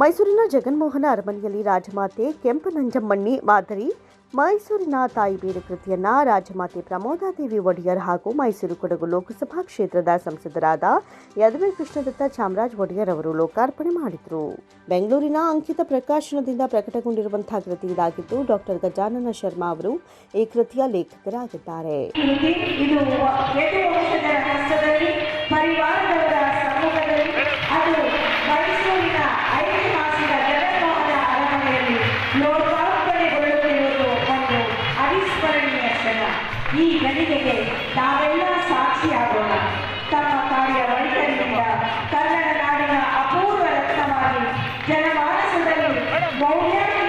ಮೈಸೂರಿನ ಜಗನ್ಮೋಹನ ಅರಮನೆಯಲ್ಲಿ ರಾಜಮಾತೆ ಕೆಂಪನಂಜಮ್ಮಣ್ಣಿ ಮಾದರಿ ಮೈಸೂರಿನ ತಾಯಿಬೀಡು ಕೃತಿಯನ್ನ ರಾಜಮಾತೆ ಪ್ರಮೋದಾದೇವಿ ಒಡೆಯರ್ ಹಾಗೂ ಮೈಸೂರು ಕೊಡಗು ಲೋಕಸಭಾ ಕ್ಷೇತ್ರದ ಸಂಸದರಾದ ಯದುವೆ ಕೃಷ್ಣದತ್ತ ಚಾಮರಾಜ್ ಒಡೆಯರ್ ಅವರು ಲೋಕಾರ್ಪಣೆ ಮಾಡಿದರು. ಬೆಂಗಳೂರಿನ ಅಂಕಿತ ಪ್ರಕಾಶನದಿಂದ ಪ್ರಕಟಗೊಂಡಿರುವಂತಹ ಕೃತಿ ಇದಾಗಿದ್ದು ಡಾಕ್ಟರ್ ಗಜಾನನ ಶರ್ಮಾ ಅವರು ಈ ಕೃತಿಯ ಲೇಖಕರಾಗಿದ್ದಾರೆ. ಪರಿವಾರದವರ ಈ ಘಟನೆಗೆ ನಾವೆಲ್ಲ ಸಾಕ್ಷಿಯಾಗೋಣ. ತಮ್ಮ ಕಾರ್ಯ ವೈಖರಿಯಿಂದ ಕನ್ನಡ ನಾಡಿನ ಅಪೂರ್ವ ರತ್ನವಾಗಿ ಜನಮಾನಸದಲ್ಲಿ ಮೌಲ್ಯಾನ್ವಿತರಾಗಿ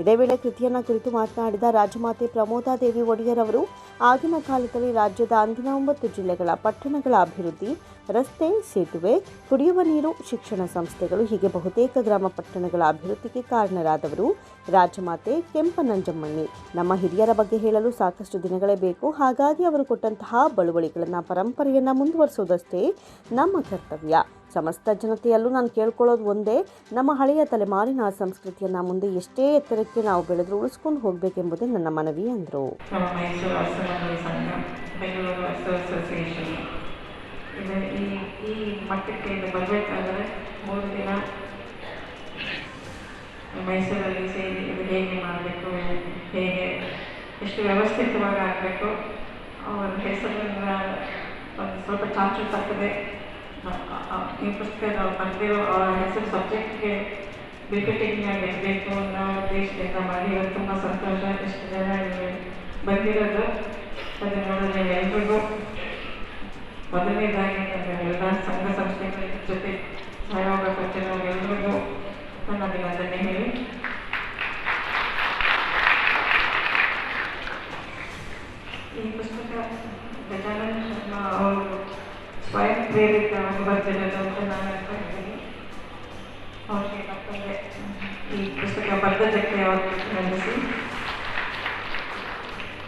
ಇದೇ ವೇಳೆ ಕೃತಿಯನ್ನ ಕುರಿತು ಮಾತನಾಡಿದ ರಾಜಮಾತೆ ಪ್ರಮೋದಾದೇವಿ ಒಡೆಯರ್ ಅವರು ಆಗಿನ ಕಾಲದಲ್ಲಿ ರಾಜ್ಯದ ಅಂದಿನ ಒಂಬತ್ತು ಜಿಲ್ಲೆಗಳ ಪಟ್ಟಣಗಳ ಅಭಿವೃದ್ಧಿ, ರಸ್ತೆ, ಸೇತುವೆ, ಕುಡಿಯುವ ನೀರು, ಶಿಕ್ಷಣ ಸಂಸ್ಥೆಗಳು ಹೀಗೆ ಬಹುತೇಕ ಗ್ರಾಮ ಪಟ್ಟಣಗಳ ಅಭಿವೃದ್ಧಿಗೆ ಕಾರಣರಾದವರು ರಾಜಮಾತೆ ಕೆಂಪನಂಜಮ್ಮಣ್ಣಿ. ನಮ್ಮ ಹಿರಿಯರ ಬಗ್ಗೆ ಹೇಳಲು ಸಾಕಷ್ಟು ದಿನಗಳೇ ಬೇಕು. ಹಾಗಾಗಿ ಅವರು ಕೊಟ್ಟಂತಹ ಬಳುವಳಿಗಳನ್ನು, ಪರಂಪರೆಯನ್ನು ಮುಂದುವರಿಸುವುದಷ್ಟೇ ನಮ್ಮ ಕರ್ತವ್ಯ. ಸಮಸ್ತ ಜನತೆಯಲ್ಲೂ ನಾನು ಕೇಳ್ಕೊಳ್ಳೋದು ಒಂದೇ, ನಮ್ಮ ಹಳೆಯ ತಲೆಮಾರಿನ ಸಂಸ್ಕೃತಿಯನ್ನು ಮುಂದೆ ಎಷ್ಟೇ ಎತ್ತರಕ್ಕೆ ನಾವು ಬೆಳೆದ್ರು ಉಳಿಸ್ಕೊಂಡು ಹೋಗಬೇಕೆಂಬುದೇ ನನ್ನ ಮನವಿ ಅಂದರು. ಈ ಮಟ್ಟಕ್ಕೆ ಮೈಸೂರಲ್ಲಿ ಸೇರಿ ಇದು ಹೇಗೆ ಮಾಡಬೇಕು, ಹೇಗೆ ಎಷ್ಟು ವ್ಯವಸ್ಥಿತವಾಗಿ ಆಗಬೇಕು, ಅವರ ಹೆಸರನ್ನ ಒಂದು ಸ್ವಲ್ಪ ಚಾಚು ತಪ್ಪದೆ ಈ ಪುಸ್ತಕ ನಾವು ಬರೆದಿರೋ ಅವರ ಹೆಸರು ಸಬ್ಜೆಕ್ಟ್ಗೆ ಬಿಪಿಟಿಂಗ್ ಆಗಿ ಇರಬೇಕು ಅನ್ನೋ ಉದ್ದೇಶದಿಂದ ಮಾಡಿ ಇವತ್ತು ತುಂಬ ಸಂತೋಷ ಎಷ್ಟು ಜನ ಇಲ್ಲಿ ಬಂದಿರೋದು ಅದನ್ನು ನೋಡಿದ್ರೆ ಎಲ್ರಿಗೂ ಮೊದಲನೇದಾಗಿ ನನ್ನ ಎಲ್ಲ ಸಂಘ ಸಂಸ್ಥೆಗಳ ಜೊತೆ ಸಹಯೋಗ ಕೊಟ್ಟಿರೋ ಎಲ್ರಿಗೂ ನನ್ನ ಅಭಿನಂದನೆ ಹೇಳಿ ಈ ಪುಸ್ತಕ ಗಜಾನನ ಶರ್ಮಾ ಅವರು ಸ್ವಯಂ ಪ್ರೇರಿತವಾಗಿ ಬರ್ತಿರೋದು ಅಂತ ನಾನು ಅನ್ಕೊಂಡಿದ್ದೀನಿ ಅವ್ರಿಗೆ ಮತ್ತೊಮ್ಮೆ ಈ ಪುಸ್ತಕ ಬರೆದದ್ದಕ್ಕೆ ಅವ್ರಿಗೆ ನಂದಿಸಿ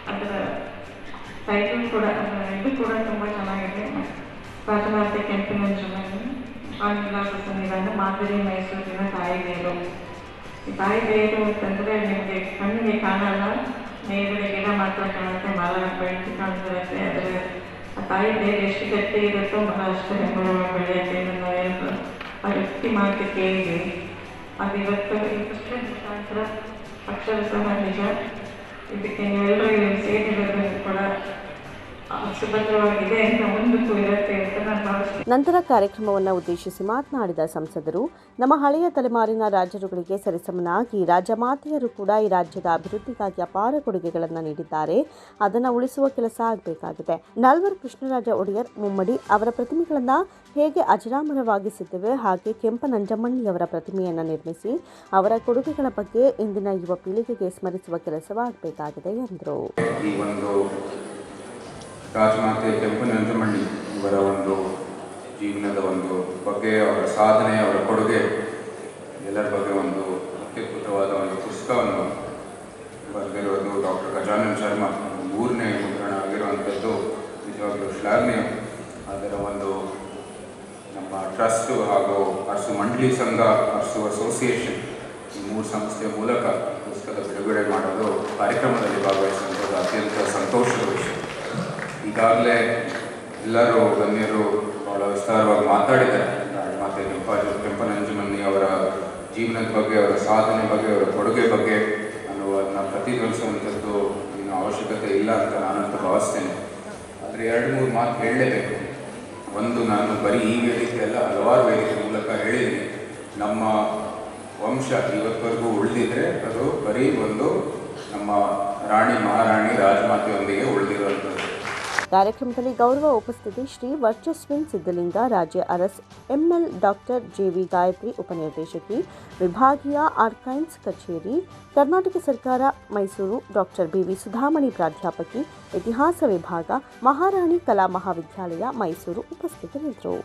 ಅದರ ಟೈಟಲ್ ಕೂಡ ಅದರ ಇದು ಕೂಡ ತುಂಬ ಚೆನ್ನಾಗಿದೆ ರಾಜಮಾತೆ ಕೆಂಪಿನಂಜುಮನಿ ಆಂಗ್ಲಾಸ ಸಂವಿಧಾನ ಮಾದರಿ ಮೈಸೂರಿನ ತಾಯಿ ಬೇರು ಈ ತಾಯಿ ಬೇರು ಅಂತಂದರೆ ನಿಮಗೆ ಕಣ್ಣಿಗೆ ಕಾಣಲ್ಲ ಮೇಲ್ಗಡೆ ಗಿಡ ಮಾತ್ರ ಕಾಣುತ್ತೆ ಮರ ಬೆಳೆದು ಕಾಣ್ತಿರುತ್ತೆ ಅದರ ಆ ತಾಯಿ ಬೇರೆ ಎಷ್ಟು ಗಟ್ಟಿ ಇರುತ್ತೋ ಮರ ಅಷ್ಟು ಹೆಮ್ಮೆ ಬೆಳೆಯುತ್ತೆ ಏನು ಆ ವ್ಯಕ್ತಿ ಮಾತು ಕೇಳಿ ಅದು ಇವತ್ತು ಪುಸ್ತಕ ಮುಖಾಂತರ ಅಕ್ಷರ ಸಹ ನಿಜ ಇದಕ್ಕೆ ನೀವೆಲ್ಲರೂ ಸೇರಿ ಆ, ಸುಭದ್ರವಾಗಿದೆ ಇನ್ನು ಮುಂದಕ್ಕೂ ಇರುತ್ತೆ ಅಂತ ನಾನು ಭಾವಿಸ್ತೀನಿ. ನಂತರ ಕಾರ್ಯಕ್ರಮವನ್ನು ಉದ್ದೇಶಿಸಿ ಮಾತನಾಡಿದ ಸಂಸದರು ನಮ್ಮ ಹಳೆಯ ತಲೆಮಾರಿನ ರಾಜರುಗಳಿಗೆ ಸರಿಸಮನಾಗಿ ರಾಜಮಾತೆಯರು ಕೂಡ ಈ ರಾಜ್ಯದ ಅಭಿವೃದ್ಧಿಗಾಗಿ ಅಪಾರ ಕೊಡುಗೆಗಳನ್ನು ನೀಡಿದ್ದಾರೆ. ಅದನ್ನು ಉಳಿಸುವ ಕೆಲಸ ಆಗಬೇಕಾಗಿದೆ. ನಾಲ್ವರು ಕೃಷ್ಣರಾಜ ಒಡೆಯರ್ ಮುಮ್ಮಡಿ ಅವರ ಪ್ರತಿಮೆಗಳನ್ನು ಹೇಗೆ ಅಜರಾಮರವಾಗಿಸಿದ್ದೇವೆ ಹಾಗೆ ಕೆಂಪನಂಜಮ್ಮಣ್ಣಿಯವರ ಪ್ರತಿಮೆಯನ್ನು ನಿರ್ಮಿಸಿ ಅವರ ಕೊಡುಗೆಗಳ ಬಗ್ಗೆ ಇಂದಿನ ಯುವ ಪೀಳಿಗೆಗೆ ಸ್ಮರಿಸುವ ಕೆಲಸವಾಗಬೇಕಾಗಿದೆ ಎಂದರು. ರಾಜಮಾತೆ ಕೆಂಪನಂಜಮಣ್ಣಿ ಇವರ ಒಂದು ಜೀವನದ ಒಂದು ಬಗ್ಗೆ, ಅವರ ಸಾಧನೆ, ಅವರ ಕೊಡುಗೆ ಎಲ್ಲರ ಬಗ್ಗೆ ಒಂದು ಅತ್ಯದ್ಭುತವಾದ ಒಂದು ಪುಸ್ತಕವನ್ನು ಬರೆದಿರೋದು ಡಾಕ್ಟರ್ ಗಜಾನಂದ್ ಶರ್ಮಾ. ಮೂರನೇ ಮುದ್ರಣ ಆಗಿರುವಂಥದ್ದು ನಿಜವಾಗ್ಲೂ ಶ್ಲಾಘನೀಯ. ಅದರ ಒಂದು ನಮ್ಮ ಟ್ರಸ್ಟು ಹಾಗೂ ಅರಸು ಮಂಡಳಿ ಸಂಘ, ಅರಸು ಅಸೋಸಿಯೇಷನ್ ಈ ಮೂರು ಸಂಸ್ಥೆಯ ಮೂಲಕ ಪುಸ್ತಕದ ಬಿಡುಗಡೆ ಮಾಡೋದು ಕಾರ್ಯಕ್ರಮದಲ್ಲಿ ಭಾಗವಹಿಸುವಂಥದ್ದು ಅತ್ಯಂತ ಸಂತೋಷದ ವಿಷಯ. ಈಗಾಗಲೇ ಎಲ್ಲರೂ ಗಣ್ಯರು ಬಹಳ ವಿಸ್ತಾರವಾಗಿ ಮಾತಾಡಿದ್ದಾರೆ. ಮಾತೆ ಕೆಂಪಾಜು ಕೆಂಪನಂಜುಮನಿ ಅವರ ಜೀವನದ ಬಗ್ಗೆ, ಅವರ ಸಾಧನೆ ಬಗ್ಗೆ, ಅವರ ಕೊಡುಗೆ ಬಗ್ಗೆ ನಾನು ಅದನ್ನ ಪ್ರತಿಧ್ವನಿಸುವಂಥದ್ದು ಇನ್ನು ಅವಶ್ಯಕತೆ ಇಲ್ಲ ಅಂತ ನಾನಂತೂ ಭಾವಿಸ್ತೇನೆ. ಆದರೆ ಎರಡು ಮೂರು ಮಾತು ಹೇಳಲೇಬೇಕು. ಒಂದು, ನಾನು ಬರೀ ಈ ವೇದಿಕೆ ಅಲ್ಲ, ಹಲವಾರು ವೇದಿಕೆ ಮೂಲಕ ಹೇಳಿದ್ದೀನಿ. ನಮ್ಮ ವಂಶ ಇವತ್ತವರೆಗೂ ಉಳಿದಿದ್ರೆ ಅದು ಬರೀ ಒಂದು ನಮ್ಮ ರಾಣಿ, ಮಹಾರಾಣಿ ರಾಜಮಾತೆಯೊಂದಿಗೆ ಉಳಿದಿರುವಂಥದ್ದು. ಕಾರ್ಯಕ್ರಮದಲ್ಲಿ ಗೌರವ ಉಪಸ್ಥಿತಿ ಶ್ರೀ ವರ್ಚಸ್ವಿನ್ ಸಿದ್ಧಲಿಂಗ ರಾಜ್ಯ ಅರಸ್ ಎಂಎಲ್ ಡಾಕ್ಟರ್ ಜೆವಿ ಗಾಯತ್ರಿ ಉಪನಿರ್ದೇಶಕಿ, ವಿಭಾಗೀಯ ಆರ್ಕೈನ್ಸ್ ಕಚೇರಿ, ಕರ್ನಾಟಕ ಸರ್ಕಾರ, Mysuru doctor B V Sudhamani ಪ್ರಾಧ್ಯಾಪಕಿ, ಇತಿಹಾಸ ವಿಭಾಗ, ಮಹಾರಾಣಿ ಕಲಾ ಮಹಾವಿದ್ಯಾಲಯ, ಮೈಸೂರು ಉಪಸ್ಥಿತರಿದ್ದರು.